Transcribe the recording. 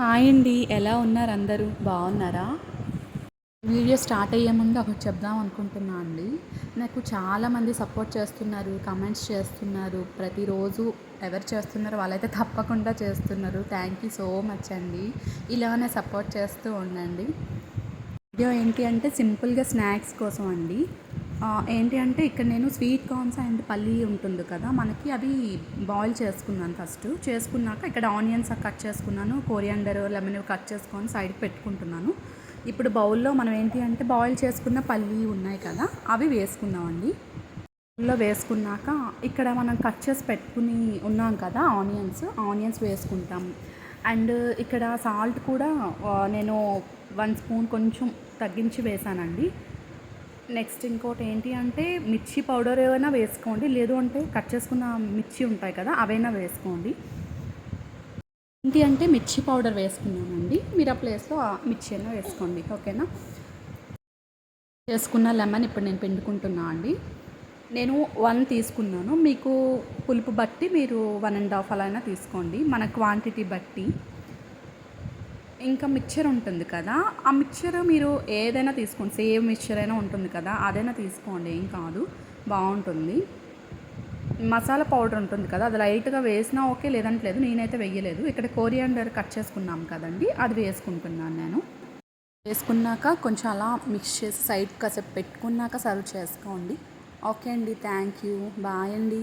Hi అండి. ఎలా ఉన్నారు అందరూ? బాగున్నారా? వీడియో స్టార్ట్ అయ్యే ముందు ఒకటి చెప్దాం అనుకుంటున్నా అండి. నాకు చాలామంది సపోర్ట్ చేస్తున్నారు కమెంట్స్ చేస్తున్నారు. ప్రతిరోజు ఎవరు చేస్తున్నారో వాళ్ళైతే తప్పకుండా చేస్తున్నారు. థ్యాంక్ యూ సో మచ్ అండి. ఇలానే సపోర్ట్ చేస్తూ ఉండండి. వీడియో ఏంటి అంటే సింపుల్గా స్నాక్స్ కోసం అండి. ఏంటి అంటే ఇక్కడ నేను స్వీట్ కార్న్స్ అండ్ పల్లి ఉంటుంది కదా మనకి అది బాయిల్ చేసుకున్నాను ఫస్ట్. చేసుకున్నాక ఇక్కడ ఆనియన్స్ కట్ చేసుకున్నాను కోరియాండర్ లెమన్ కట్ చేసుకొని సైడ్కి పెట్టుకుంటున్నాను. ఇప్పుడు బౌల్లో మనం ఏంటి అంటే బాయిల్ చేసుకున్న పల్లి ఉన్నాయి కదా అవి వేసుకుందామండి. బౌల్లో వేసుకున్నాక ఇక్కడ మనం కట్ చేసి పెట్టుకుని ఉన్నాం కదా ఆనియన్స్ ఆనియన్స్ వేసుకుంటాం. అండ్ ఇక్కడ సాల్ట్ కూడా నేను వన్ స్పూన్ కొంచెం తగ్గించి వేసానండి. నెక్స్ట్ ఇంకోటి ఏంటి అంటే మిర్చి పౌడర్ ఏమైనా వేసుకోండి. లేదు అంటే కట్ చేసుకున్న మిర్చి ఉంటాయి కదా అవైనా వేసుకోండి. ఏంటి అంటే మిర్చి పౌడర్ వేసుకున్నామండి. మీరు ఆ ప్లేస్లో మిర్చి అయినా వేసుకోండి. ఓకేనా? చేసుకున్న లెమన్ ఇప్పుడు నేను పిండుకుంటున్నా అండి. నేను వన్ తీసుకున్నాను. మీకు పులుపు బట్టి మీరు వన్ అండ్ హాఫ్ అలా అయినా తీసుకోండి. మన క్వాంటిటీ బట్టి. ఇంకా మిక్చర్ ఉంటుంది కదా ఆ మిక్చర్ మీరు ఏదైనా తీసుకోండి. సేమ్ మిక్చర్ అయినా ఉంటుంది కదా అదైనా తీసుకోండి. ఏం కాదు బాగుంటుంది. మసాలా పౌడర్ ఉంటుంది కదా అది లైట్గా వేసినా ఓకే లేదంటే లేదు నేనైతే వేయలేదు ఇక్కడ కోరియాండర్ కట్ చేసుకున్నాం కదండి అది వేసుకుంటున్నాను నేను. వేసుకున్నాక కొంచెం అలా మిక్స్ చేసి సైడ్ కాసేపు పెట్టుకున్నాక సర్వ్ చేసుకోండి. ఓకే అండి థ్యాంక్ యూ. బాయ్ అండి.